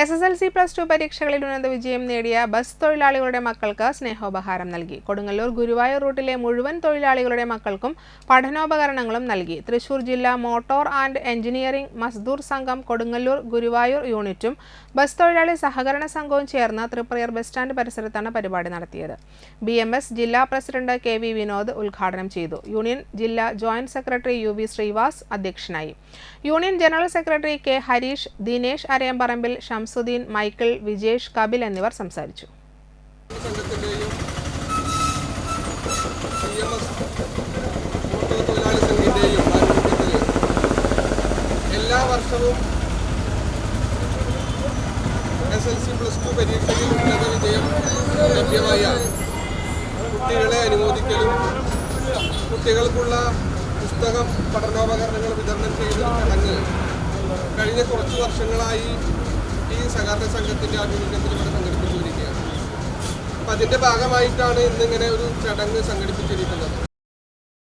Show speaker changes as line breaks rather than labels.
S S L C plus two പരീക്ഷകളിൽ ഉന്നത വിജയം നേടിയ ബസ് തൊഴിലാളികളുടെ മക്കൾക്ക് സ്നേഹോപഹാരം നൽകി. കൊടുങ്ങല്ലൂർ ഗുരുവായൂർ റൂട്ടിലെ മുഴുവൻ തൊഴിലാളികളുടെ മക്കൾക്കും പഠനോപകരണങ്ങളും നൽകി. തൃശൂർ ജില്ലാ മോട്ടോർ ആൻഡ് എഞ്ചിനീയറിംഗ് മസ്ദൂർ സംഘം കൊടുങ്ങല്ലൂർ ഗുരുവായൂർ യൂണിറ്റും ബസ് തൊഴിലാളി സഹകരണ സംഘവും ചേർന്ന് തൃപ്രയർ ബസ് സ്റ്റാൻഡ് പരിസരത്താണ് പരിപാടി നടത്തിയത്. ബി ജില്ലാ പ്രസിഡന്റ് കെ വി വിനോദ് ഉദ്ഘാടനം ചെയ്തു. യൂണിയൻ ജില്ലാ joint secretary U V Sreevas അധ്യക്ഷനായി. Union general secretary K Harish Dinesh Arayamparambil Shamsuddin Michael Vijesh Kapil എന്നിവർ സംസാരിച്ചു.
എല്ലാ വർഷവും S L C plus two പരീക്ഷയിൽ ഉന്നത വിജയം ലഭ്യമായ കുട്ടികളെ അനുമോദിക്കലും കുട്ടികൾക്കുള്ള പുസ്തകം പഠനോപകരണങ്ങൾ വിതരണം ചെയ്യുന്ന ചടങ്ങ് കഴിഞ്ഞ കുറച്ച് വർഷങ്ങളായി സഹകരണ സംഘത്തിന്റെ ആഭിമുഖ്യത്തിൽ ഇവിടെ സംഘടിപ്പിച്ചിരിക്കുകയാണ് അപ്പം അതിന്റെ ഭാഗമായിട്ടാണ് ഇന്നിങ്ങനെ ഒരു ചടങ്ങ് സംഘടിപ്പിച്ചിരിക്കുന്നത്